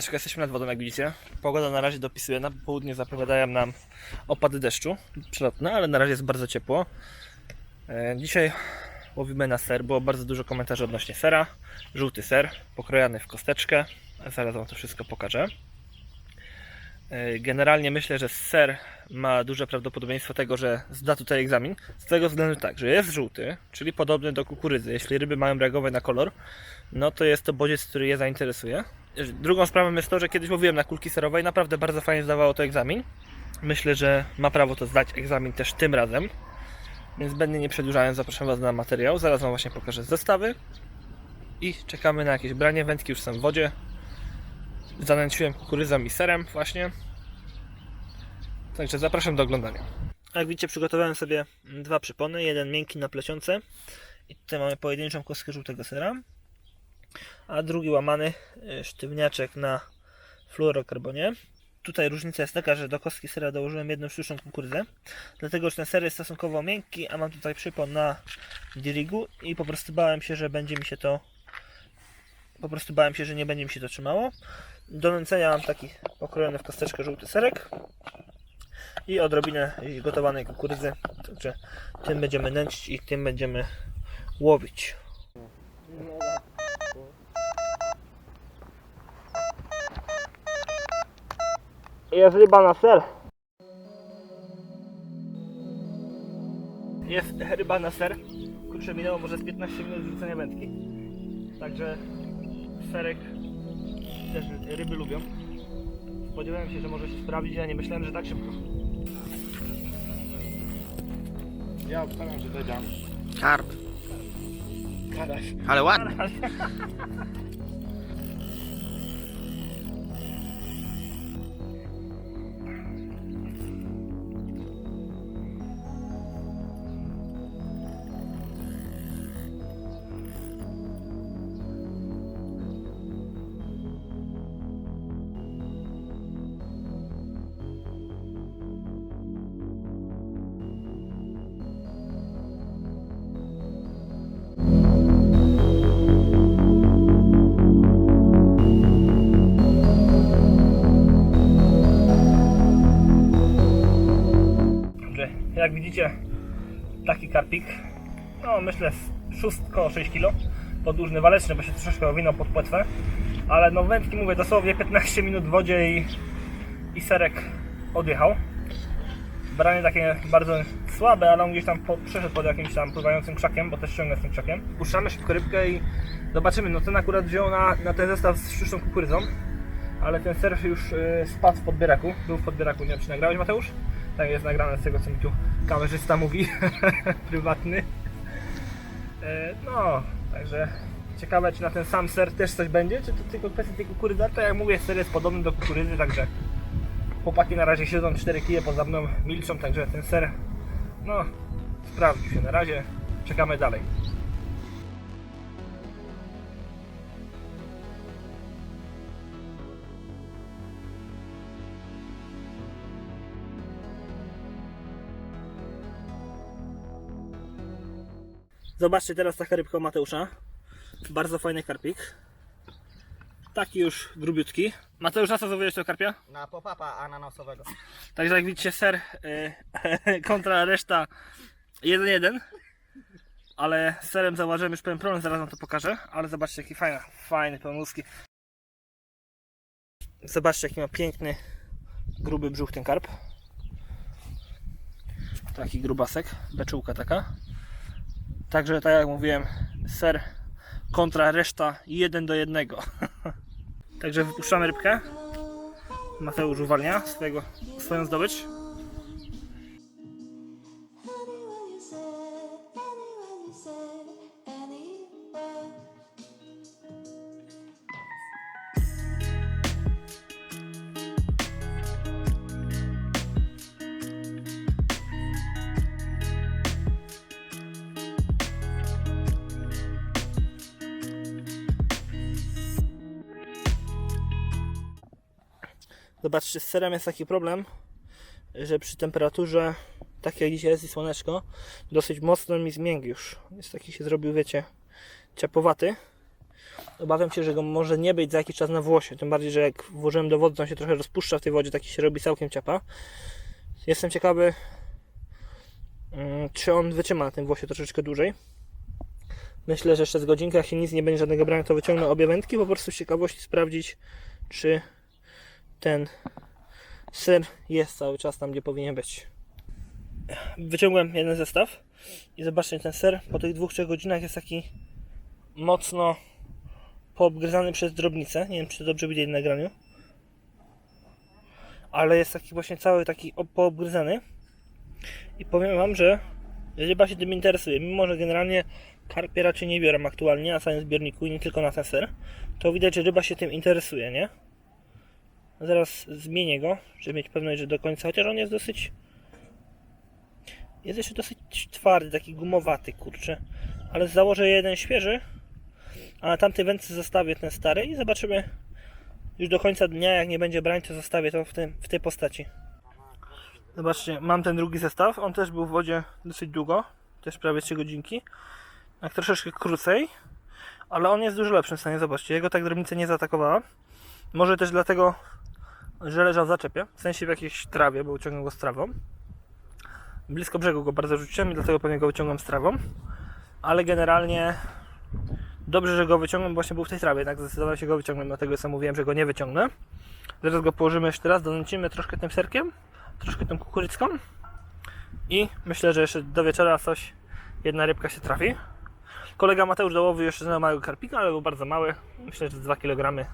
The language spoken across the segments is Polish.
Siemaneczko, jesteśmy nad wodą jak widzicie. Pogoda na razie dopisuje, na południe zapowiadają nam opady deszczu, przelotne, ale na razie jest bardzo ciepło. E, Dzisiaj łowimy na ser, było bardzo dużo komentarzy odnośnie sera. Żółty ser, pokrojany w kosteczkę. Zaraz Wam to wszystko pokażę. E, Generalnie myślę, że ser ma duże prawdopodobieństwo tego, że zda tutaj egzamin. Z tego względu tak, że jest żółty, czyli podobny do kukurydzy. Jeśli ryby mają reagować na kolor, no to jest to bodziec, który je zainteresuje. Drugą sprawą jest to, że kiedyś mówiłem na kulki serowej, naprawdę bardzo fajnie zdawało to egzamin. Myślę, że ma prawo to zdać egzamin też tym razem. Więc zbędnie nie przedłużając, zapraszam Was na materiał. Zaraz Wam właśnie pokażę zestawy. I czekamy na jakieś branie. Wędki już są w wodzie. Zanęciłem kukurydzą i serem właśnie. Także zapraszam do oglądania. Jak widzicie, przygotowałem sobie dwa przypony. Jeden miękki na plecionce. I tutaj mamy pojedynczą kostkę żółtego sera a drugi łamany y, sztywniaczek na fluorokarbonie. Tutaj różnica jest taka, że do kostki sera dołożyłem jedną sztuczną kukurydzę, dlatego że ten ser jest stosunkowo miękki, a mam tutaj przypon na dirigu i po prostu bałem się, że będzie mi się to po prostu bałem się, że nie będzie mi się to trzymało. Do nęcenia mam taki pokrojony w kosteczkę żółty serek i odrobinę gotowanej kukurydzy, także tym będziemy nęcić i tym będziemy łowić. Jest ryba na ser. Jest ryba na ser. Kurczę, minęło może z 15 minut rzucenia wędki. Także serek też ryby lubią. Spodziewałem się, że może się sprawdzić, a nie myślałem, że tak szybko. Ja obstawiam, że dojdziam. Karp. Karaś. Ale ładny. Dobrze, widzicie, taki karpik. No myślę szóstko 6 kg. Podłużny waleczny, bo się troszeczkę owinął pod płetwę. Ale no wędki mówię dosłownie 15 minut w wodzie i, i serek odjechał. Branie takie bardzo słabe, ale on gdzieś tam po, przeszedł pod jakimś tam pływającym krzakiem, bo też ciągnę z tym krzakiem. Puszczamy szybko rybkę i zobaczymy. No ten akurat wziął na, na ten zestaw z sztuczną kukurydzą. Ale ten ser już y, spadł w podbieraku. Był w podbieraku, nie wiem czy nagrałeś Mateusz? Tak jest nagrane z tego co mi tu kamerzysta mówi, prywatny. E, No, także ciekawe czy na ten sam ser też coś będzie, czy to tylko kwestia tej kukurydzy. Tak jak mówię, ser jest podobny do kukurydzy, także chłopaki na razie siedzą 4 kije poza mną, milczą, także ten ser, no, sprawdził się na razie. Czekamy dalej. Zobaczcie teraz taka rybka Mateusza. Bardzo fajny karpik. Taki już grubiutki. Mateusz, na co złowiłeś tego karpia? Na pop-upa ananasowego. Także jak widzicie ser y, kontra reszta 1-1. Ale z serem zauważyłem już pewien problem, zaraz wam to pokażę. Ale zobaczcie jaki fajny, fajny pełnówki. Zobaczcie jaki ma piękny, gruby brzuch ten karp. Taki grubasek, beczułka taka. Także tak jak mówiłem, ser kontra reszta 1 do 1. Także wypuszczamy rybkę. Mateusz uwalnia swojego, swoją zdobycz. Zobaczcie, z serem jest taki problem, że przy temperaturze takiej jak dzisiaj jest i słoneczko, dosyć mocno mi zmiękł już. Jest taki się zrobił, wiecie, ciapowaty. Obawiam się, że go może nie być za jakiś czas na włosie. Tym bardziej, że jak włożyłem do wody, to on się trochę rozpuszcza w tej wodzie, taki się robi całkiem ciapa. Jestem ciekawy, mm, czy on wytrzyma na tym włosie troszeczkę dłużej. Myślę, że jeszcze z godzinkę, jak się nic nie będzie żadnego brania, to wyciągnę obie wędki, po prostu z ciekawości sprawdzić, czy ten ser jest cały czas tam, gdzie powinien być. Wyciągłem jeden zestaw i zobaczcie, ten ser po tych dwóch, trzech godzinach jest taki mocno poobgryzany przez drobnicę. Nie wiem, czy to dobrze widać na nagraniu. Ale jest taki właśnie cały taki poobgryzany. I powiem Wam, że ryba się tym interesuje. Mimo, że generalnie karpie raczej nie biorę aktualnie na samym zbiorniku i nie tylko na ten ser, to widać, że ryba się tym interesuje, nie? Zaraz zmienię go, żeby mieć pewność, że do końca, chociaż on jest dosyć jest jeszcze dosyć twardy, taki gumowaty, kurczę. Ale założę jeden świeży, a na tamtej wędce zostawię ten stary i zobaczymy już do końca dnia, jak nie będzie brań, to zostawię to w, tym, w tej postaci. Zobaczcie, mam ten drugi zestaw, on też był w wodzie dosyć długo, też prawie 3 godzinki. Jak troszeczkę krócej, ale on jest dużo lepszym stanie, zobaczcie, jego tak drobnica nie zaatakowała. Może też dlatego, że leżał w zaczepie, w sensie w jakiejś trawie, bo uciągnął go z trawą. Blisko brzegu go bardzo rzuciłem i dlatego pewnie go wyciągam z trawą. Ale generalnie dobrze, że go wyciągnąłem, bo właśnie był w tej trawie, jednak zdecydowałem się go wyciągnąć, dlatego sam mówiłem, że go nie wyciągnę. Zaraz go położymy jeszcze raz, donęcimy troszkę tym serkiem, troszkę tą kukurycką i myślę, że jeszcze do wieczora coś, jedna rybka się trafi. Kolega Mateusz dołowił jeszcze na małego karpika, ale był bardzo mały, myślę, że 2 kg.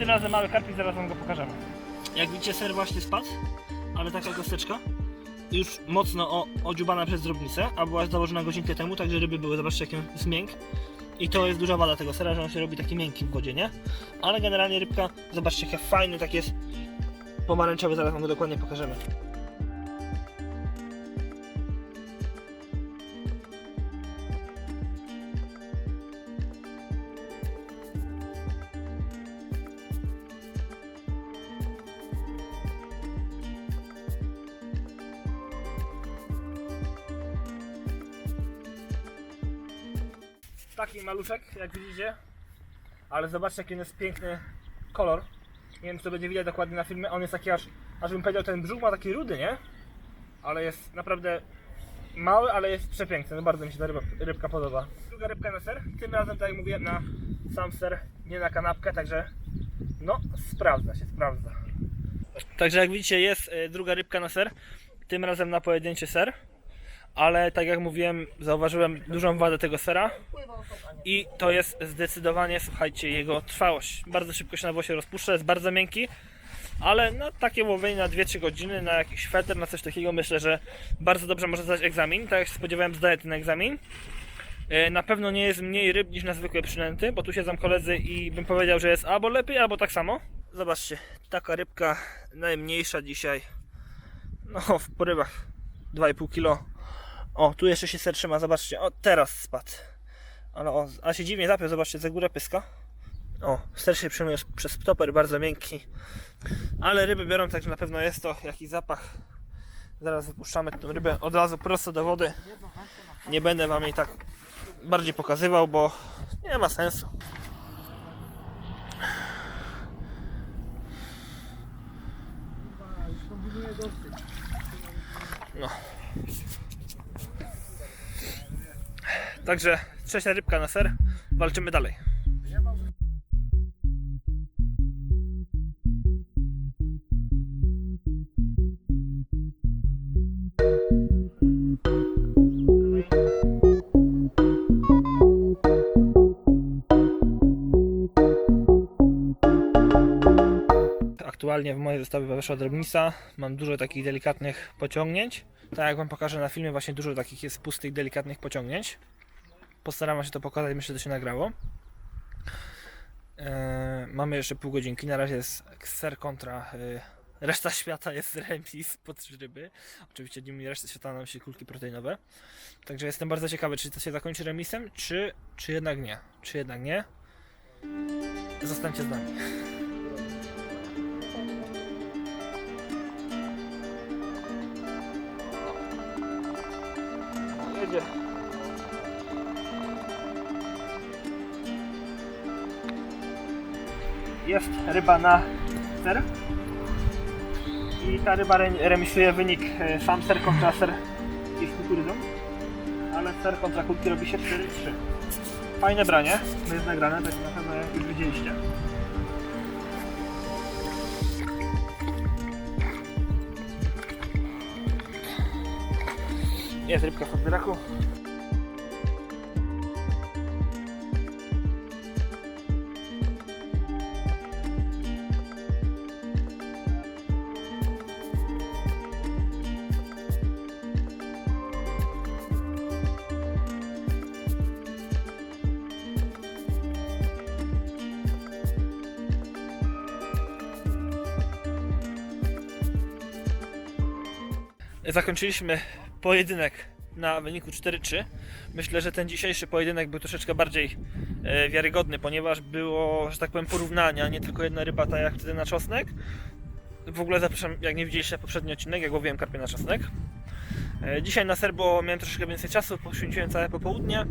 Tym razem mały karpik, zaraz wam go pokażemy. Jak widzicie, ser właśnie spadł, ale taka gosteczka już mocno o, odziubana przez drobnicę, a była założona godzinkę temu, także ryby były, zobaczcie jaki on jest mięk. I to jest duża wada tego sera, że on się robi taki miękki w wodzie, nie? Ale generalnie rybka, zobaczcie jak fajny, tak jest pomarańczowy, zaraz wam go dokładnie pokażemy. Taki maluszek, jak widzicie. Ale zobaczcie, jaki jest piękny kolor. Nie wiem, czy to będzie widać dokładnie na filmie. On jest taki aż, aż bym powiedział, ten brzuch ma taki rudy, nie? Ale jest naprawdę mały, ale jest przepiękny. No bardzo mi się ta ryba, rybka podoba. Druga rybka na ser. Tym razem, tak jak mówiłem, na sam ser, nie na kanapkę, także no, sprawdza się, sprawdza. Także jak widzicie, jest y, druga rybka na ser. Tym razem na pojedynczy ser ale tak jak mówiłem, zauważyłem dużą wadę tego sera i to jest zdecydowanie, słuchajcie, jego trwałość. Bardzo szybko się na włosie rozpuszcza, jest bardzo miękki, ale na takie łowienie na 2-3 godziny, na jakiś feter, na coś takiego myślę, że bardzo dobrze może zdać egzamin. Tak jak się spodziewałem, zdaje ten egzamin. E, Na pewno nie jest mniej ryb niż na zwykłe przynęty, bo tu siedzą koledzy i bym powiedział, że jest albo lepiej, albo tak samo. Zobaczcie, taka rybka najmniejsza dzisiaj, no w porywach 2,5 kg. O, tu jeszcze się ser trzyma, zobaczcie. O, teraz spadł. Ale o, a się dziwnie zapiął, zobaczcie, za górę pyska. O, ser się przyjmuje przez stoper, bardzo miękki. Ale ryby biorą, także na pewno jest to jakiś zapach. Zaraz wypuszczamy tę rybę od razu prosto do wody. Nie będę wam jej tak bardziej pokazywał, bo nie ma sensu. No. Także trzecia rybka na ser. Walczymy dalej. Aktualnie w mojej zestawie weszła drobnica. Mam dużo takich delikatnych pociągnięć. Tak jak Wam pokażę na filmie, właśnie dużo takich jest pustych, delikatnych pociągnięć. Postaram się to pokazać, myślę, że się nagrało. E, mamy jeszcze pół godzinki. Na razie jest ser kontra. e, reszta świata jest remis po trzy ryby. Oczywiście nimi reszta świata nam się kulki proteinowe. Także jestem bardzo ciekawy, czy to się zakończy remisem, czy, czy jednak nie. Czy jednak nie. Zostańcie z nami. Jedzie. Jest ryba na ser. I ta ryba re- remisuje wynik e, sam ser kontra ser i z kukurydzą. Ale ser kontra kulki robi się 4-3. Fajne branie, to jest nagrane, tak na pewno już widzieliście. Jest rybka w podbieraku. Zakończyliśmy pojedynek na wyniku 4-3. Myślę, że ten dzisiejszy pojedynek był troszeczkę bardziej e, wiarygodny, ponieważ było, że tak powiem, porównania, nie tylko jedna ryba, tak jak wtedy na czosnek. W ogóle zapraszam, jak nie widzieliście poprzedni odcinek, jak łowiłem karpie na czosnek. E, Dzisiaj na serbo miałem troszeczkę więcej czasu, poświęciłem całe popołudnie,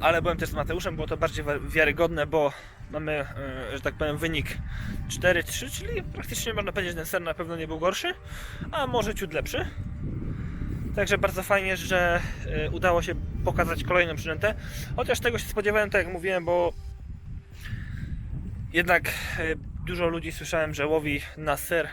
ale byłem też z Mateuszem, było to bardziej wiarygodne, bo mamy, e, że tak powiem, wynik 4-3, czyli praktycznie można powiedzieć, że ten ser na pewno nie był gorszy, a może ciut lepszy. Także bardzo fajnie, że e, udało się pokazać kolejną przynętę. Chociaż tego się spodziewałem, tak jak mówiłem, bo jednak e, dużo ludzi słyszałem, że łowi na ser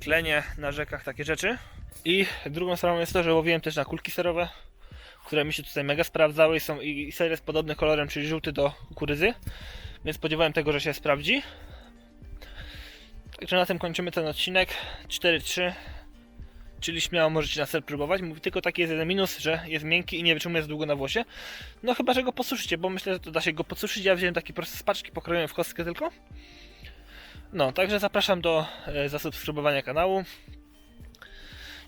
klenie na rzekach, takie rzeczy. I drugą sprawą jest to, że łowiłem też na kulki serowe, które mi się tutaj mega sprawdzały i są i ser jest podobny kolorem, czyli żółty do kukurydzy. Więc spodziewałem tego, że się sprawdzi. Także na tym kończymy ten odcinek. 4-3. Czyli śmiało możecie na ser próbować. Mówi tylko taki jest jeden minus, że jest miękki i nie wytrzymuje za długo na włosie. No chyba, że go posuszycie, bo myślę, że to da się go podsuszyć. Ja wziąłem taki prosty z paczki, pokroiłem w kostkę tylko. No, także zapraszam do e, zasubskrybowania kanału.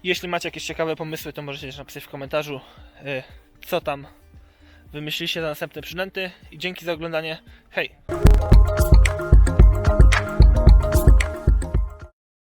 Jeśli macie jakieś ciekawe pomysły, to możecie też napisać w komentarzu, e, co tam wymyśliliście za następne przynęty. I dzięki za oglądanie. Hej!